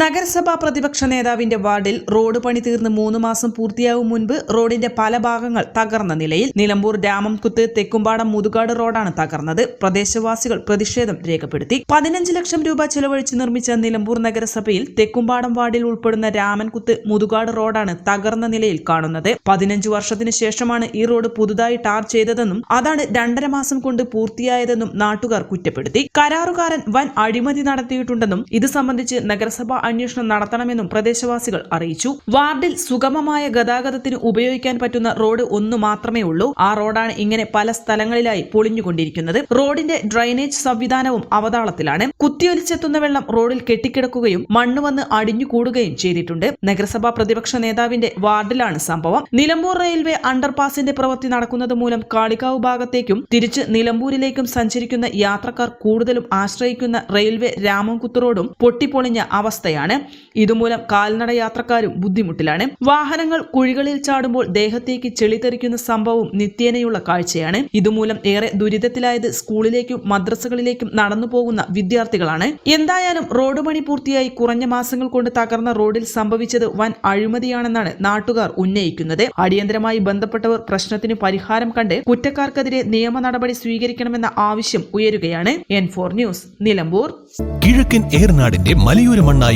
നഗരസഭാ പ്രതിപക്ഷ നേതാവിന്റെ വാർഡിൽ റോഡ് പണി തീർന്ന് മൂന്ന് മാസം പൂർത്തിയാവും മുൻപ് റോഡിന്റെ പല ഭാഗങ്ങൾ തകർന്ന നിലയിൽ നിലമ്പൂർ രാമംകുത്ത് തെക്കുംപാടം മുതുകാട് റോഡാണ് തകർന്നത്. പ്രദേശവാസികൾ പ്രതിഷേധം രേഖപ്പെടുത്തി. പതിനഞ്ച് ലക്ഷം രൂപ ചെലവഴിച്ച് നിർമ്മിച്ച നിലമ്പൂർ നഗരസഭയിൽ തെക്കുംപാടം വാർഡിൽ ഉൾപ്പെടുന്ന രാമൻകുത്ത് മുതുകാട് റോഡാണ് തകർന്ന നിലയിൽ കാണുന്നത്. പതിനഞ്ച് വർഷത്തിന് ശേഷമാണ് ഈ റോഡ് പുതുതായി ടാർ ചെയ്തതെന്നും അതാണ് രണ്ടര മാസം കൊണ്ട് പൂർത്തിയായതെന്നും നാട്ടുകാർ കുറ്റപ്പെടുത്തി. കരാറുകാരൻ വൻ അഴിമതി നടത്തിയിട്ടുണ്ടെന്നും ഇത് സംബന്ധിച്ച് നഗരസഭ അന്വേഷണം നടത്തണമെന്നും പ്രദേശവാസികൾ അറിയിച്ചു. വാർഡിൽ സുഗമമായ ഗതാഗതത്തിന് ഉപയോഗിക്കാൻ പറ്റുന്ന റോഡ് ഒന്ന് മാത്രമേ ഉള്ളൂ. ആ റോഡാണ് ഇങ്ങനെ പല സ്ഥലങ്ങളിലായി പൊളിഞ്ഞുകൊണ്ടിരിക്കുന്നത്. റോഡിന്റെ ഡ്രൈനേജ് സംവിധാനവും അവതാളത്തിലാണ്. കുത്തിയൊലിച്ചെത്തുന്ന വെള്ളം റോഡിൽ കെട്ടിക്കിടക്കുകയും മണ്ണ് വന്ന് അടിഞ്ഞുകൂടുകയും ചെയ്തിട്ടുണ്ട്. നഗരസഭാ പ്രതിപക്ഷ നേതാവിന്റെ വാർഡിലാണ് സംഭവം. നിലമ്പൂർ റെയിൽവേ അണ്ടർപാസിന്റെ പ്രവൃത്തി നടക്കുന്നത് മൂലം കാളികാവ് ഭാഗത്തേക്കും തിരിച്ച് നിലമ്പൂരിലേക്കും സഞ്ചരിക്കുന്ന യാത്രക്കാർ കൂടുതലും ആശ്രയിക്കുന്ന റെയിൽവേ രാമംകുത്ത് റോഡും പൊട്ടിപ്പൊളിഞ്ഞ അവസ്ഥയാണ്. ഇതുമൂലം കാൽനട യാത്രക്കാരും ബുദ്ധിമുട്ടിലാണ്. വാഹനങ്ങൾ കുഴികളിൽ ചാടുമ്പോൾ ദേഹത്തേക്ക് ചെളിതെറിക്കുന്ന സംഭവം നിത്യേനയുള്ള കാഴ്ചയാണ്. ഇതുമൂലം ഏറെ ദുരിതത്തിലായത് സ്കൂളിലേക്കും മദ്രസകളിലേക്കും നടന്നു പോകുന്ന വിദ്യാർത്ഥികളാണ്. എന്തായാലും റോഡ് പണി പൂർത്തിയായി കുറഞ്ഞ മാസങ്ങൾ കൊണ്ട് തകർന്ന റോഡിൽ സംഭവിച്ചത് വൻ അഴിമതിയാണെന്നാണ് നാട്ടുകാർ ഉന്നയിക്കുന്നത്. അടിയന്തരമായി ബന്ധപ്പെട്ടവർ പ്രശ്നത്തിന് പരിഹാരം കണ്ട് കുറ്റക്കാർക്കെതിരെ നിയമ നടപടി സ്വീകരിക്കണമെന്ന ആവശ്യം ഉയരുകയാണ്. N four news Nilambur. കിഴക്കൻ ഏർനാടിന്റെ മലയോര മണ്ണായ